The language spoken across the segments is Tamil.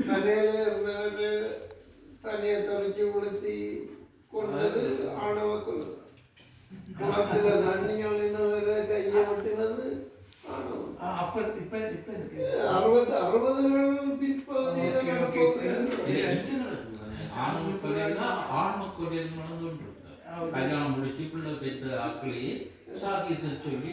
மலையில இருந்தவர் தண்ணியை தெளிச்சு கொளுத்தி கொண்டது ஆணவ கொலை குளத்துல தண்ணி ஒழினவர் கையை ஒட்டினது ஆணவம். ஆ, அப்ப இப்ப இப்ப இருக்கு. அறுபது அறுபதுகள் பிற்பகுதியில் நடந்துட்டு கல்யாணம் முடிச்சு பிள்ளை பெற்ற ஆட்களே சாக்கியத்தை சொல்லி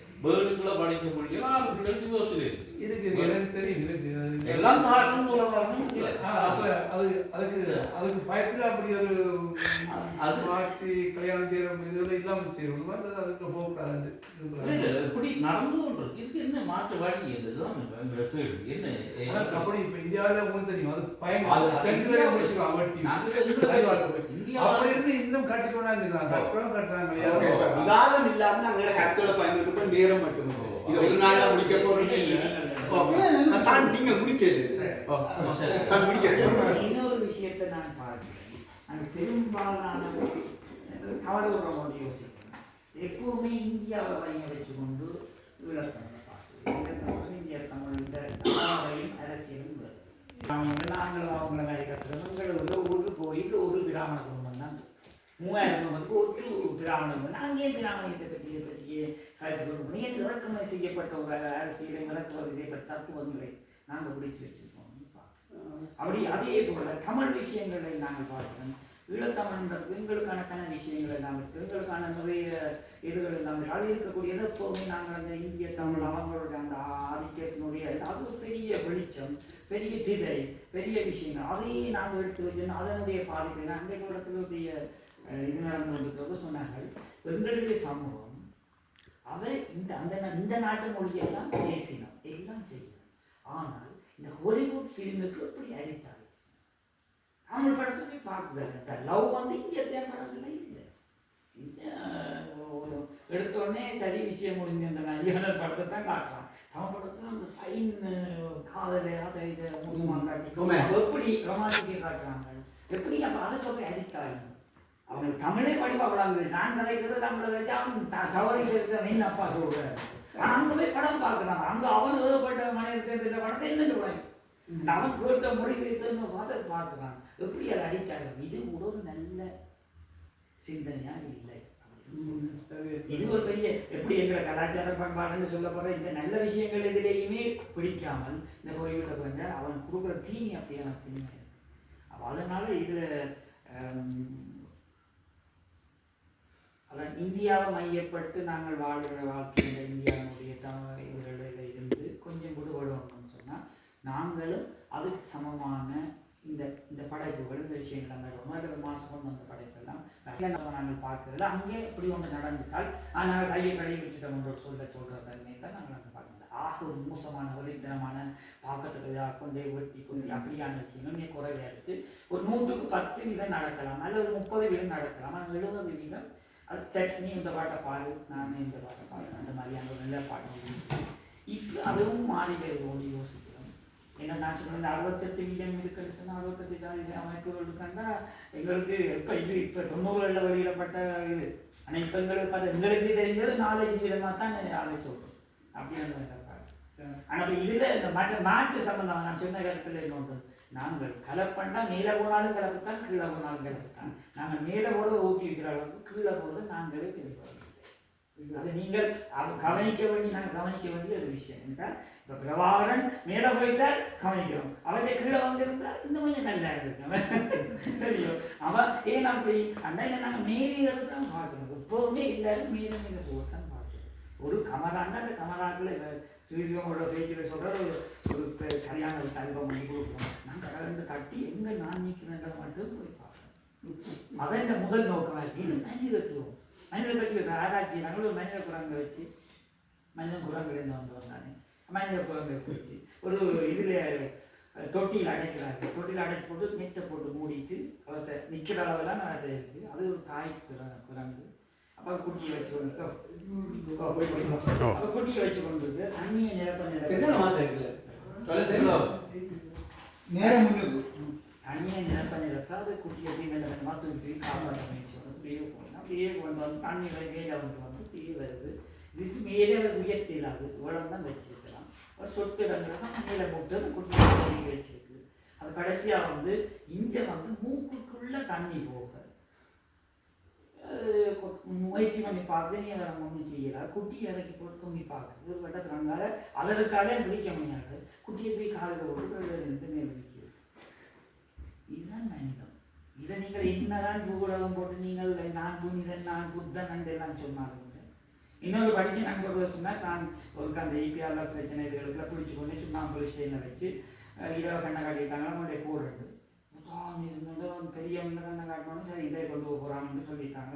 இருக்கு. எனக்கு தெரியும் இருக்கு அது- எல்லாம் காரணம் ஒரு காரணம் இல்லை. ஆ, அப்ப அது அதுக்கு அதுக்கு பயத்துல அப்படி ஒரு அது- மாற்றி கல்யாணம் செய்யற இதுல இல்லாம செய்யணும் அல்லது அதுக்கு போகக்கூடாது இப்படி நடந்து கொண்டு இருக்கு. இதுக்கு என்ன மாற்று வழி என்றுதான். என்ன அப்படி இப்ப இந்தியாவில உங்களுக்கு தெரியும். அது பயன் அது- ரெண்டு பேரும் முடிச்சிருக்காங்க வட்டி அப்படி இருந்து இன்னும் கட்டிக்கொண்டா இருந்துக்கலாம் கட்டுறோம் கட்டுறாங்க. விவாதம் இல்லாம நாங்களோட கருத்துக்களை பயன்படுத்த நேரம் மட்டும். இது ஒரு நாள்ல முடிக்க போறது இல்ல. சார் நீங்க முடிக்கல. சார். முடிக்கிறேன் இன்னொரு விஷயத்தை நான் பார்க்கிறேன். அந்த பெரும்பாலான தவறு விடுறவங்க யோசிக்கிறேன் எப்பவுமே இந்தியாவை மையம் வச்சுக்கொண்டு ஈழத்தமிழ் இந்திய தமிழ் இந்த தமிழையும் அரசியலும் நாங்கள் அவங்கள மாதிரி கற்றுக்கிறோம் எங்களோட ஒரு கோயில் ஒரு தான் மூவாயிரம் வந்து ஒரு பிராமண வந்து அங்கேயே பிராமணியத்தை பற்றி இதை பற்றியே காய்ச்சி கொண்டு போய் ஏன் இறக்குமதி செய்யப்பட்ட ஒரு அரசியலை இறக்குமதி செய்யப்பட்ட தத்துவங்களை நாங்கள் பிடிச்சி வச்சிருக்கோம். அப்படி அதே போல தமிழ் விஷயங்களை நாங்கள் பார்க்கிறோம். ஈழத்தமிழ்ன்றது பெண்களுக்கான விஷயங்கள் எல்லாம் பெண்களுக்கான நிறைய இதுகள் எல்லாம் அது இருக்கக்கூடியது எப்போவுமே நாங்கள் அந்த இந்திய தமிழ் அவங்களுடைய அந்த ஆதிக்கத்தினுடைய அது பெரிய வெளிச்சம் பெரிய திதை பெரிய விஷயங்கள். அதையே நாங்கள் எடுத்து வச்சோம் அதனுடைய பாதிப்பு அன்றைக்கு இடத்துல நடந்து கொண்டிருக்கிறது சொன்னார்கள் எங்களுடைய சமூகம் அதை இந்த அந்த இந்த நாட்டு மொழியெல்லாம் பேசினோம் எல்லாம் செய்யணும். ஆனால் இந்த ஹாலிவுட் ஃபிலிமுக்கு அடிக்ட் ஆகிடுச்சு தமிழ் படத்தை போய் பார்க்குறாங்க லவ் வந்து இங்கே படத்துல இல்லை. இங்க, ஒரு எடுத்த உடனே சரி விஷயம் முடிஞ்ச அந்த நையாளர் படத்தை தான் காட்டுறான். தமிழ் படத்துல அந்த ஃபைன் காதலை அதை இதை மோசமாக காட்டி உண்மை. அப்ப எப்படி ரொமான்டிக்கை காட்டுறாங்க? எப்படி அப்போ அதுக்கு போய் அடிக்ட் அவங்களுக்கு தமிழே படிப்பாங்க நான் கதைக்கிறது நம்மளை வச்சு அவன் சவரியில் இருக்கிற மெயின் அப்பா சொல்கிறாரு அங்கே போய் படம் பார்க்குறாங்க அங்கே அவன் ஏகப்பட்ட மணி இருக்கிற படத்தை என்னென்னு போய் அவன் கேட்ட மொழி வைத்து பார்த்து பார்க்குறான். எப்படி அதை அடிக்ட் ஆகும் இது கூட ஒரு நல்ல சிந்தனையா? இல்லை. இது ஒரு பெரிய எப்படி எங்களை கலாச்சார பண்பாடுன்னு சொல்ல போற இந்த நல்ல விஷயங்கள் எதிலேயுமே பிடிக்காமல் இந்த கோயில்கிட்ட கொஞ்ச அவன் கொடுக்குற தீனி அப்படியான தீனி அப்போ அதனால இதுல இந்தியாவை மையப்பட்டு நாங்கள் வாழ்கிற வாழ்க்கை இந்த இந்தியாவுடைய தமிழ் இதில் இருந்து கொஞ்சம் விடுபடணும்னு சொன்னால் நாங்களும் அதுக்கு சமமான இந்த இந்த படைப்புகள் இந்த விஷயங்கள் அந்த ரொம்ப மாதம் கொண்டு வந்த படைப்பெல்லாம் நாங்கள் பார்க்கறதுல அங்கே இப்படி ஒன்று நடந்துட்டால் நாங்கள் கையை கடையை விட்டுட்டோம் என்ற சொல்ல சொல்கிற தன்மை தான் நாங்கள் அங்கே பார்க்கணும் ஆக ஒரு மோசமான வலித்தனமான பார்க்கறதுக்கு கொண்டே வெட்டி கொண்டு அப்படியான விஷயங்கள் மிக குறைவாக இருக்குது ஒரு நூற்றுக்கு பத்து வீதம் நடக்கலாம் அல்லது ஒரு முப்பது வீதம் நடக்கலாம் ஆனால் எழுபது வீதம் அது சரி நீ இந்த பாட்டை பாடு நான் இந்த பாட்டை பாடு அந்த மாதிரியான அந்த நல்ல பாட்டு இப்போ அதுவும் மாறி வருவோம் யோசிக்கிறோம். என்ன நான் சொன்ன அறுபத்தெட்டு வீதம் இருக்குன்னு சொன்னால் அறுபத்தெட்டு ஜாதி அமைப்புகள் இருக்காண்டா எங்களுக்கு இப்போ இது இப்போ தொண்ணூறுகளில் வெளியிடப்பட்ட இது. ஆனால் இப்போ எங்களுக்கு பார்த்து எங்களுக்கு தெரிஞ்சது நாலஞ்சு விதமாக தான் ஆளை சொல்கிறோம் அப்படின்னு ஆனால் இப்போ இதில் இந்த மாற்று மாற்று சம்பந்தம் நான் சொன்ன இடத்துல இன்னொன்று. நாங்கள் கலப்பண்டா மேலே போனாலும் கலப்புத்தான் கீழே போனாலும் கலப்புத்தான். நாங்கள் மேலே போகிறத ஊக்குவிக்கிற அளவுக்கு கீழே போகிறத நாங்களே பின்பற்றோம் அது நீங்கள் அவ- கவனிக்க வேண்டிய நாங்கள் கவனிக்க வேண்டிய ஒரு விஷயம் என்றால் இப்போ பிரபாகரன் மேலே போயிட்டால் கவனிக்கிறோம். அவன் கீழே வந்திருந்தால் இன்னும் கொஞ்சம் நல்லா இருக்கு சரியோ அவன் ஏன் அப்படி அண்ணா நாங்கள் மேலியது தான் பார்க்கணும் எப்போவுமே எல்லாரும் மேலே மேலே போக தான் பார்க்கணும் ஒரு கமரான்னா அந்த கமராக்களை சிவசிவங்களோட பேச்சில் சொல்கிற ஒரு ஒரு பெ- கல்யாண ஒரு தல்பம் பண்ணி கொடுக்குறோம் நான் கடவுள் தட்டி எங்கே நான் நிற்கிறேன்ற மட்டும் போய் பார்க்கணும். அதான் இந்த முதல் நோக்கமாக இது மனிதத்துவம். மனித பற்றி ஒரு ஆராய்ச்சி நாங்கள் ஒரு மனித குரங்கை வச்சு மனிதன் குரங்கிலேருந்து வந்தவன் தானே. மனித குரங்கை குறித்து ஒரு இதில் தொட்டியில் அடைக்கிறாங்க தொட்டியில் அடைச்சி போட்டு நெட்டை போட்டு மூடிட்டு அவற்றை நிற்கிற அளவு தான் அது இருக்குது அது ஒரு தாய் குர- குரங்கு. அப்போ குட்டியை வச்சு கொண்டு அப்போ குட்டியை வச்சு கொண்டு இருக்கு தண்ணியை நிரப்ப நிரப்ப நேரம் முன்னுக்கு தண்ணியை நிரப்ப நிரப்ப அது குட்டியை அப்படியே நல்ல மாற்று காப்பாற்ற முயற்சி பண்ணும் அப்படியே கொண்டு வந்து மேலே கொண்டு வந்து தீ வருது இதுக்கு மேலே அது உயர்த்தி இல்லாது இவ்வளவு தான் வச்சிருக்கலாம் ஒரு சொட்டு இடங்கள் தான் மேலே போட்டு அந்த குட்டி தண்ணி வச்சிருக்கு அது கடைசியாக வந்து இங்கே வந்து மூக்குக்குள்ள தண்ணி போக முயற்சி பண்ணி பார்த்து நீ வேற ஒன்றும் செய்யல குட்டி இறக்கி போட்டு தூங்கி பார்க்குறது ஒரு வட்டத்தினால அதற்காக பிடிக்க முடியாது குட்டியை போய் காலில் போட்டு ரெண்டுமே மேல் இதுதான் மனிதம் இதை நீங்கள் என்னதான் பூகுலகம் போட்டு நீங்கள் நான் புனிதன் நான் புத்தன் என்றெல்லாம் சொன்னாலும் இன்னொரு படிக்க நண்பர்கள் சொன்னால் தான் ஒரு அந்த ஐபிஆரில் பிரச்சனை இதுகளுக்கு பிடிச்சி கொண்டு சும்மா போலீஸ் ஸ்டேஷனில் வச்சு இரவு கண்ணை காட்டிட்டாங்க அவனுடைய போடுறது பெரிய கண்ணை காட்டணும் சரி இதை கொண்டு போகிறான்னு சொல்லிட்டாங்க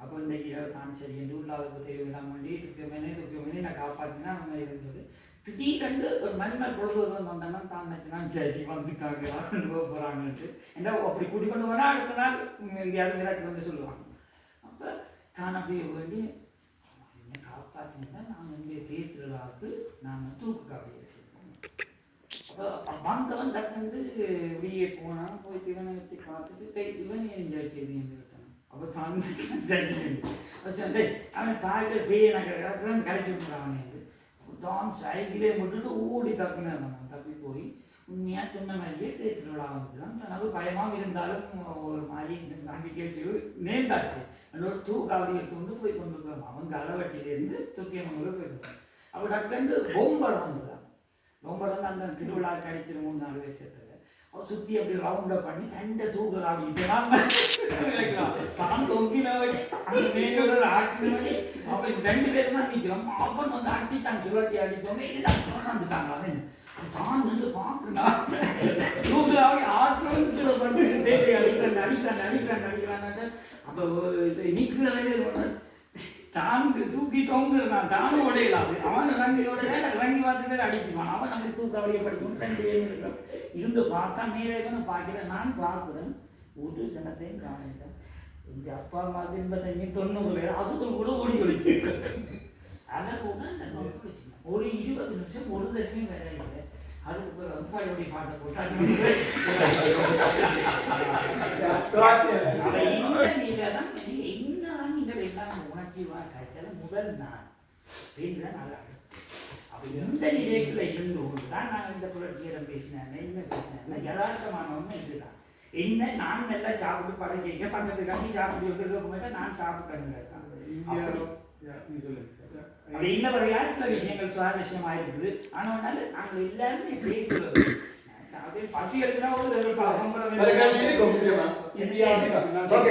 அப்போ இந்த இரவு தான் சரி என்று உள்ளாவுக்கு தெரியலாம் வேண்டி துக்கியமேனே துக்கியமேனே நான் காப்பாற்றினா அவங்க இருந்தது. திடீரென்று ஒரு மண்ணில் பொழுது வந்தோம்னா தான் நினச்சினா சரி வந்துட்டாங்க கொண்டு போக போகிறாங்கன்ட்டு ஏன்னா அப்படி கூட்டி கொண்டு போனால் அடுத்த நாள் எங்கேயாவது மிராக்கள் வந்து சொல்லுவாங்க. அப்போ தான் அப்படியே வேண்டி என்ன காப்பாற்றினா நாங்கள் இங்கே தேர்தலாவுக்கு நாங்கள் தூக்கு காவடி வந்தவன் டக்குந்து வெளியே போனான் போய் இவனை பார்த்துட்டு இவன் இவனை என்ஜாய் செய்து அப்போ தான் சரி அவன் தாய்கிட்ட பேய் நான் கிடக்கிறான் கிடைச்சி விட்டுறான் அவனை தான் சைக்கிளே மட்டுட்டு ஓடி தப்பினான் நான் தப்பி போய் உண்மையாக சொன்ன மாதிரியே தேர்தலா வந்துதான் தனக்கு பயமாக இருந்தாலும் ஒரு மாதிரி நம்பிக்கை நேர்ந்தாச்சு அதோட தூக்க எடுத்து கொண்டு போய் கொண்டு போய் அவன் களவட்டியிலேருந்து தூக்கியவங்களுக்கு போயிருந்தான் அப்போ டக்குன்னு பொம்பர் வந்துதான் பொம்பர் வந்து அந்த திருவிழா கிடைச்சிரு மூணு நாலு வருஷத்துல அவன் சுற்றி அப்படி ரவுண்டை பண்ணி தண்டை தூக்கு ஆடிட்டுலாம் தான் தொங்கினவடி அந்த மேலே ஆட்டினவடி அப்ப ரெண்டு பேரும் தான் நிற்கிறோம் அவன் வந்து அடித்தான் சுழட்டி அடித்தவங்க எல்லாம் உட்காந்துட்டாங்க அவன் தான் வந்து பார்க்கணும். தூக்கு ஆடி ஆட்டுறவங்க பண்ணிட்டு அடிக்கிறான் அடிக்கிறான் அடிக்கிறான் அடிக்கிறான் அப்போ இது நிற்கிற வேலையில் தான் தூக்கி தொங்குறான் தானும் உடையலாம் அவன் தங்கையோட வேலை ரங்கி பார்த்துட்டு அடிக்குவான் அவன் நம்ம தூக்க அவளைய படிக்கணும் ரெண்டு பேரும் இருக்கிறோம் இருந்து பார்த்தா மேலே பார்க்கிறேன் நான் பார்க்குறேன் ஒரு சினத்தையும் காணிட்டேன் எங்க அப்பா அம்மாவுக்கு எண்பத்தஞ்சு தொண்ணூறு பேர் அதுக்கு கூட ஓடி ஒழிச்சு அதை கூட அந்த ஒரு இருபது நிமிஷம் ஒரு தடவையும் வேற இல்லை. அதுக்கு ஒரு அப்பாளுடைய பாட்டை போட்டு அவ இந்த நிலைதான் நீங்க என்னதான் நீங்கள் எல்லாம் உணர்ச்சி காய்ச்சல முதல் நாள். அப்படின்னுதான் நல்லா அப்ப இந்த நிலைக்குள்ள இருந்து கொண்டு தான் நான் இந்த புரட்சிகரம் பேசினேன் என்ன பேசினேன்? யதார்த்தமானவங்க இதுதான் என்ன நான் நல்லா சாப்பிட்டு படம் கேட்க பக்கத்துக்காண்டி சாப்பிட்டு இருக்க மாட்டேன் நான் அப்படி. இந்த வகையான சில விஷயங்கள் சுவாரஸ்யமா இருக்குது. ஆனால் நாங்கள் எல்லாருமே பேசுறது பசி எடுத்துனா ஒரு